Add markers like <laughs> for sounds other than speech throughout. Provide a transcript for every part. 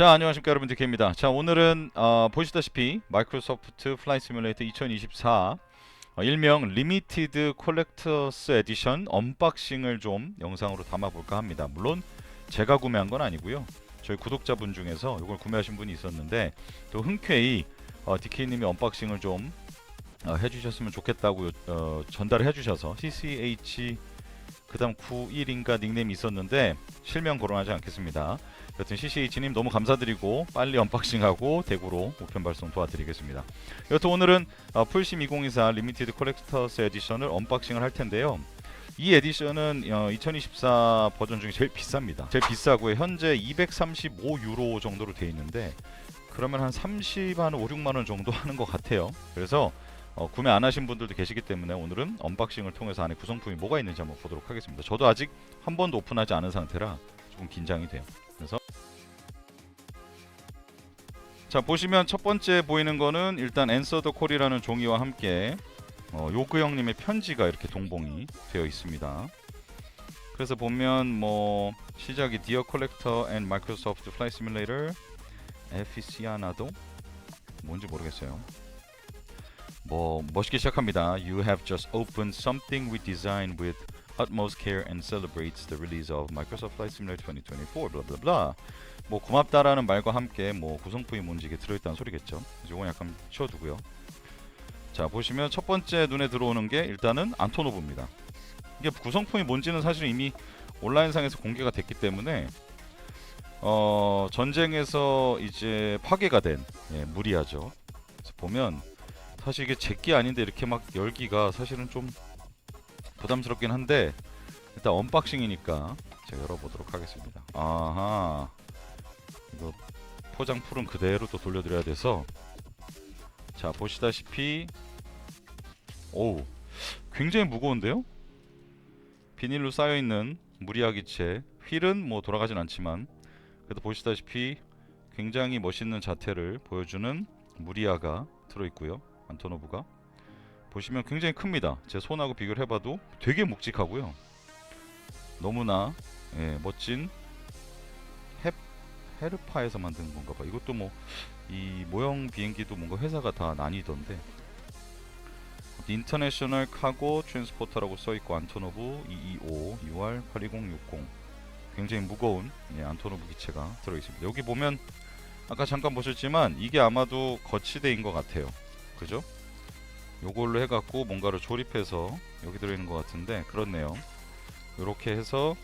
자 안녕하십니까 여러분 디케입니다. 자 오늘은 어, 보시다시피 마이크로소프트 플라이 시뮬레이터 2024 어, 일명 리미티드 콜렉터스 에디션 언박싱을 좀 영상으로 담아볼까 합니다. 물론 제가 구매한 건 아니고요. 저희 구독자분 중에서 이걸 구매하신 분이 있었는데 또 흔쾌히 어, 디케이님이 언박싱을 좀 어, 해주셨으면 좋겠다고 어, 전달을 해주셔서 CCH 그 다음 91인가 닉네임이 있었는데 실명 거론하지 않겠습니다. 여튼 CCH님 너무 감사드리고 빨리 언박싱하고 대구로 우편 발송 도와드리겠습니다. 여튼 오늘은 어, 풀심 2024 리미티드 콜렉터스 에디션을 언박싱을 할 텐데요. 이 에디션은 어, 2024 버전 중에 제일 비쌉니다. 제일 비싸고요. 현재 235유로 정도로 돼 있는데 그러면 한 30, 한 5, 6만 원 정도 하는 것 같아요. 그래서 어, 구매 안 하신 분들도 계시기 때문에 오늘은 언박싱을 통해서 안에 구성품이 뭐가 있는지 한번 보도록 하겠습니다. 저도 아직 한 번도 오픈하지 않은 상태라 조금 긴장이 돼요. 그래서 자 보시면 첫 번째 보이는 거는 일단 앤서 더 콜이라는 종이와 함께 어, 요그 형님의 편지가 이렇게 동봉이 되어 있습니다. 그래서 보면 뭐 시작이 Dear Collector and Microsoft Flight Simulator 에피시아나도 뭔지 모르겠어요. 뭐 멋있게 시작합니다. You have just opened something we designed with utmost care and celebrates the release of Microsoft Flight Simulator 2024. 블라블라. 뭐 고맙다라는 말과 함께 뭐 구성품이 뭔지 이게 들어있다는 소리겠죠. 이건 약간 치워두고요. 자 보시면 첫 번째 눈에 들어오는 게 일단은 안토노브입니다. 이게 구성품이 뭔지는 사실 이미 온라인상에서 공개가 됐기 때문에 어 전쟁에서 이제 파괴가 된 예, 무리하죠. 보면 사실 이게 제게 아닌데 이렇게 막 열기가 사실은 좀 부담스럽긴 한데 일단 언박싱이니까 제가 열어보도록 하겠습니다. 아하. 이거 포장 풀은 그대로 또 돌려드려야 돼서. 자 보시다시피. 오우. 굉장히 무거운데요? 비닐로 쌓여있는 무리하기체. 휠은 뭐 돌아가진 않지만 그래도 보시다시피 굉장히 멋있는 자태를 보여주는 무리아가 들어있고요 안토노브가 보시면 굉장히 큽니다. 제 손하고 비교를 해봐도 되게 묵직하고요. 너무나 예, 멋진 헵 헤르파에서 만든 건가 봐. 이것도 뭐 이 모형 비행기도 뭔가 회사가 다 나뉘던데. 인터내셔널 카고 트랜스포터라고 써 있고 안토노브 225 UR 82060 굉장히 무거운 예, 안토노브 기체가 들어 있습니다. 여기 보면 아까 잠깐 보셨지만 이게 아마도 거치대인 것 같아요. 그죠? 요걸로 해갖고 뭔가를 조립해서 여기 들어있는 것 같은데 그렇네요. 이렇게 해서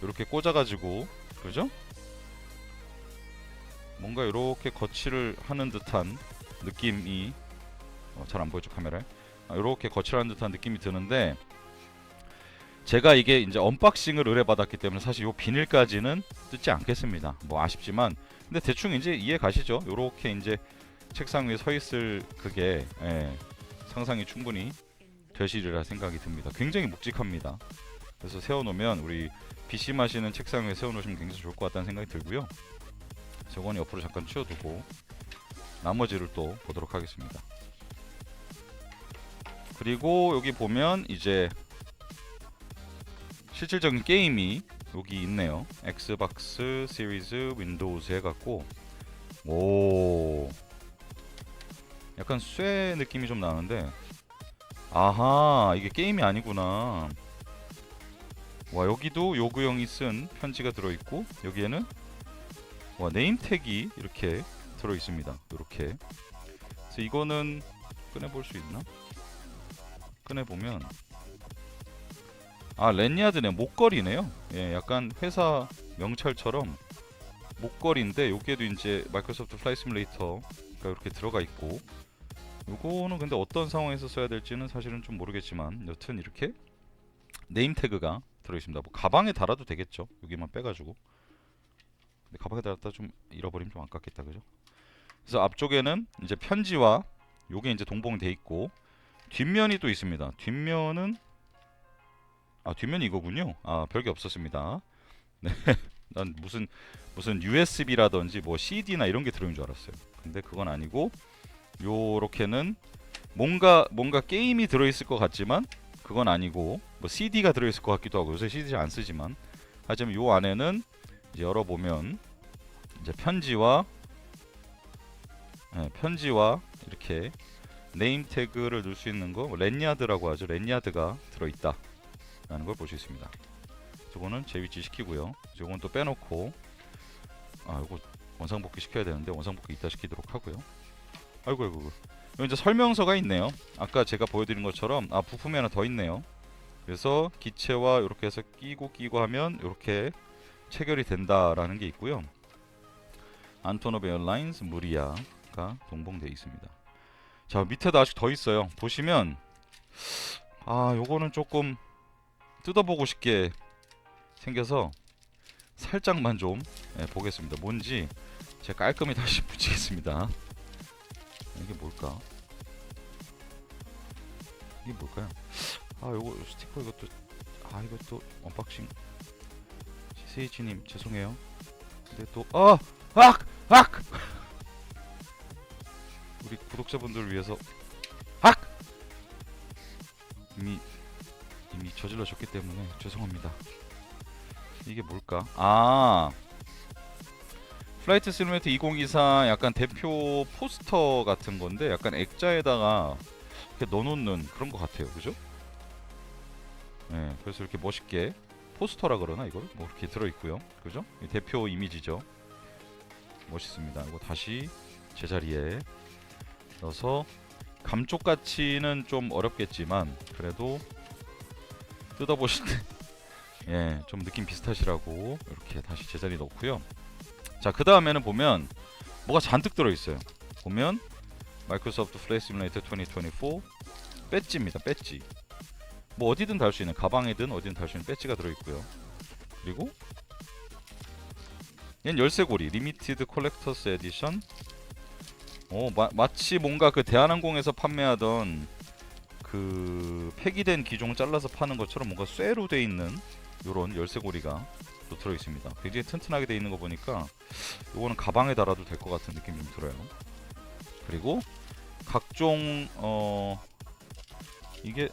이렇게 꽂아가지고 그죠? 뭔가 이렇게 거치를 하는 듯한 느낌이 어, 잘안 보이죠 카메라에 아, 이렇게 거칠하는 듯한 느낌이 드는데 제가 이게 이제 언박싱을 의뢰받았기 때문에 사실 요 비닐까지는 뜯지 않겠습니다. 뭐 아쉽지만 근데 대충 이제 이해 가시죠? 요렇게 이제 책상 위에 서 있을 그게 예, 상상이 충분히 되시리라 생각이 듭니다. 굉장히 묵직합니다. 그래서 세워놓으면 우리 PC 마시는 책상 위에 세워놓으시면 굉장히 좋을 것 같다는 생각이 들고요. 저건 옆으로 잠깐 치워두고 나머지를 또 보도록 하겠습니다. 그리고 여기 보면 이제 실질적인 게임이 여기 있네요. 엑스박스 시리즈 윈도우즈 해갖고 오 약간 쇠 느낌이 좀 나는데. 아하 이게 게임이 아니구나. 와 여기도 요구형이 쓴 편지가 들어있고 여기에는 와 네임택이 이렇게 들어있습니다. 이렇게. 그래서 이거는 꺼내볼 수 있나? 꺼내보면. 아 랜야드네. 목걸이네요. 예 약간 회사 명찰처럼 목걸이인데 여기에도 이제 마이크로소프트 플라이 시뮬레이터 가 이렇게 들어가 있고 요거는 근데 어떤 상황에서 써야 될지는 사실은 좀 모르겠지만 여튼 이렇게 네임 태그가 들어있습니다. 뭐 가방에 달아도 되겠죠. 여기만 빼가지고. 근데 가방에 달았다 좀 잃어버리면 좀 아깝겠다, 그죠? 그래서 앞쪽에는 이제 편지와 요게 이제 동봉돼 있고 뒷면이 또 있습니다. 뒷면은 아 뒷면이 이거군요. 아 별게 없었습니다. <laughs> 네, 난 무슨 무슨 USB라든지 뭐 CD나 이런 게 들어있는 줄 알았어요. 근데 그건 아니고 요렇게는 뭔가 뭔가 게임이 들어있을 것 같지만 그건 아니고 뭐 CD가 들어있을 것 같기도 하고 요새 CD 잘 안 쓰지만 하지만 요 안에는 이제 열어보면 이제 편지와 예, 편지와 이렇게 네임 태그를 넣을 수 있는 거 랜야드라고 하죠. 랜야드가 들어 있다 라는 걸 볼 수 있습니다. 저거는 재위치 시키고요. 저건 또 빼놓고 아 이거 원상복귀 시켜야 되는데 원상복귀 이따 시키도록 하고요. 아이고 아이고 아이고. 여기 이제 설명서가 있네요. 아까 제가 보여드린 것처럼 아 부품이 하나 더 있네요. 그래서 기체와 이렇게 해서 끼고 끼고 하면 이렇게 체결이 된다라는 게 있고요. 안토노브 에어라인스 무리아가 동봉되어 있습니다. 자 밑에도 아직 더 있어요. 보시면 아 요거는 조금 뜯어보고 싶게 생겨서 살짝만 좀 예, 보겠습니다. 뭔지 제가 깔끔히 <laughs> 다시 붙이겠습니다. 이게 뭘까? 이게 뭘까요? 아 요거 스티커 이것도 아 이것도 언박싱 CH님 죄송해요. 근데 또 아! 악! 악! <laughs> 우리 구독자분들을 위해서 악! 이미 이미 저질러졌기 때문에 죄송합니다. 이게 뭘까? 아 플라이트 시뮬레이터 2024 약간 대표 포스터 같은 건데 약간 액자에다가 이렇게 넣어놓는 그런 것 같아요, 그죠? 네, 그래서 이렇게 멋있게 포스터라 그러나 이걸 뭐 이렇게 들어 있고요, 그죠? 이 대표 이미지죠. 멋있습니다. 이거 다시 제자리에 넣어서 감쪽 가치는 좀 어렵겠지만 그래도 뜯어보실 때 예, 좀 느낌 비슷하시라고 이렇게 다시 제자리 넣고요. 자, 그 다음에는 보면 뭐가 잔뜩 들어 있어요. 보면 마이크로소프트 플레이 시뮬레이터 2024 배지입니다. 배지. 뭐 어디든 달 수 있는 가방이든 어디든 달 수 있는 배지가 들어 있고요. 그리고 얘는 열쇠고리 리미티드 콜렉터스 에디션. 어, 마, 마치 뭔가 그 대한항공에서 판매하던 그 폐기된 기종을 잘라서 파는 것처럼 뭔가 쇠로 돼 있는 요런 열쇠고리가 또 들어 있습니다. 굉장히 튼튼하게 돼 있는 거 보니까 요거는 가방에 달아도 될 것 같은 느낌이 좀 들어요. 그리고 각종 어 이게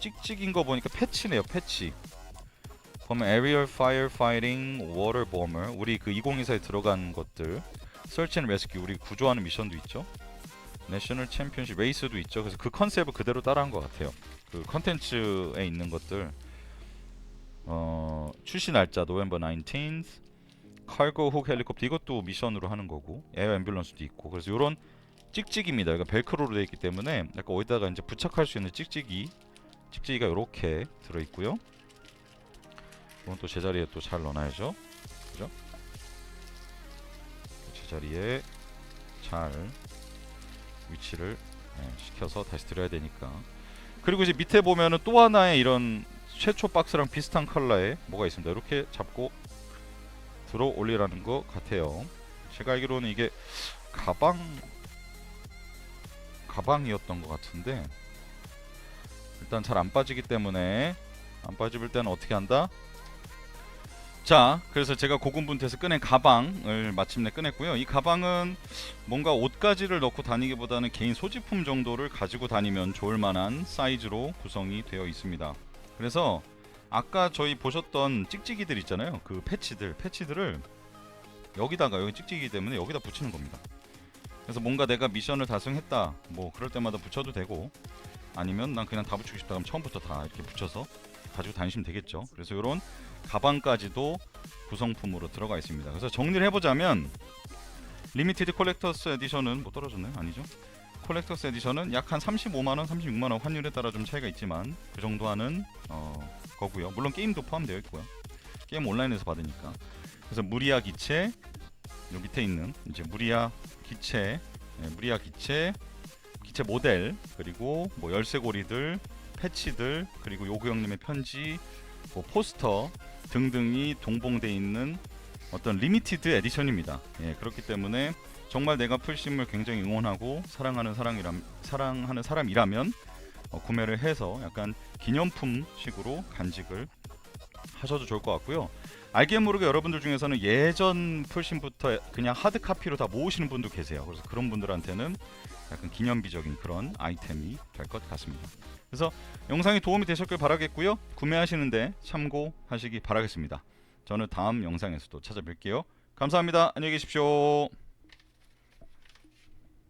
찍찍인 거 보니까 패치네요. 패치. 보면 Aerial Firefighting Water Bomber 우리 그 2024에 들어간 것들 Search and Rescue 우리 구조하는 미션도 있죠. 내셔널 챔피언십 레이스도 있죠. 그래서 그 컨셉을 그대로 따라한 것 같아요. 그 컨텐츠에 있는 것들 어, 출시 날짜 노벰버 19th 칼고 혹 헬리콥터 이것도 미션으로 하는 거고 에어 앰뷸런스도 있고 그래서 요런 찍찍입니다. 이거 벨크로로 되어 있기 때문에 약간 어디다가 이제 부착할 수 있는 찍찍이 찍찍이가 이렇게 들어 있고요. 이건 또 제자리에 또 잘 넣어놔야죠. 그죠? 제자리에 잘 위치를 예, 시켜서 다시 들어야 되니까. 그리고 이제 밑에 보면은 또 하나의 이런 최초 박스랑 비슷한 컬러의 뭐가 있습니다. 이렇게 잡고 들어 올리라는 것 같아요. 제가 알기로는 이게 가방 가방이었던 것 같은데 일단 잘 안 빠지기 때문에 안 빠질 때는 어떻게 한다? 자, 그래서 제가 고군분투해서 꺼낸 가방을 마침내 꺼냈고요. 이 가방은 뭔가 옷가지를 넣고 다니기보다는 개인 소지품 정도를 가지고 다니면 좋을 만한 사이즈로 구성이 되어 있습니다. 그래서 아까 저희 보셨던 찍찍이들 있잖아요. 그 패치들, 패치들을 여기다가 여기 찍찍이기 때문에 여기다 붙이는 겁니다. 그래서 뭔가 내가 미션을 달성했다, 뭐 그럴 때마다 붙여도 되고, 아니면 난 그냥 다 붙이고 싶다 그럼 처음부터 다 이렇게 붙여서 가지고 다니시면 되겠죠. 그래서 이런 가방까지도 구성품으로 들어가 있습니다. 그래서 정리를 해보자면 리미티드 콜렉터스 에디션은 뭐 떨어졌나요? 아니죠? 콜렉터스 에디션은 약 한 35만 원, 36만 원 환율에 따라 좀 차이가 있지만 그 정도 하는 어, 거고요. 물론 게임도 포함되어 있고요. 게임 온라인에서 받으니까. 그래서 무리아 기체 요 밑에 있는 이제 무리아 기체, 네, 무리아 기체, 기체 모델 그리고 뭐 열쇠고리들, 패치들 그리고 요구 형님의 편지, 뭐 포스터 등등이 동봉돼 있는 어떤 리미티드 에디션입니다. 예, 그렇기 때문에 정말 내가 풀심을 굉장히 응원하고 사랑하는 사랑이라, 사랑하는 사람이라면 어, 구매를 해서 약간 기념품식으로 간직을 하셔도 좋을 것 같고요. 알게 모르게 여러분들 중에서는 예전 풀심부터 그냥 하드 카피로 다 모으시는 분도 계세요. 그래서 그런 분들한테는 약간 기념비적인 그런 아이템이 될 것 같습니다. 그래서 영상이 도움이 되셨길 바라겠고요. 구매하시는데 참고하시기 바라겠습니다. 저는 다음 영상에서도 찾아뵐게요. 감사합니다. 안녕히 계십시오.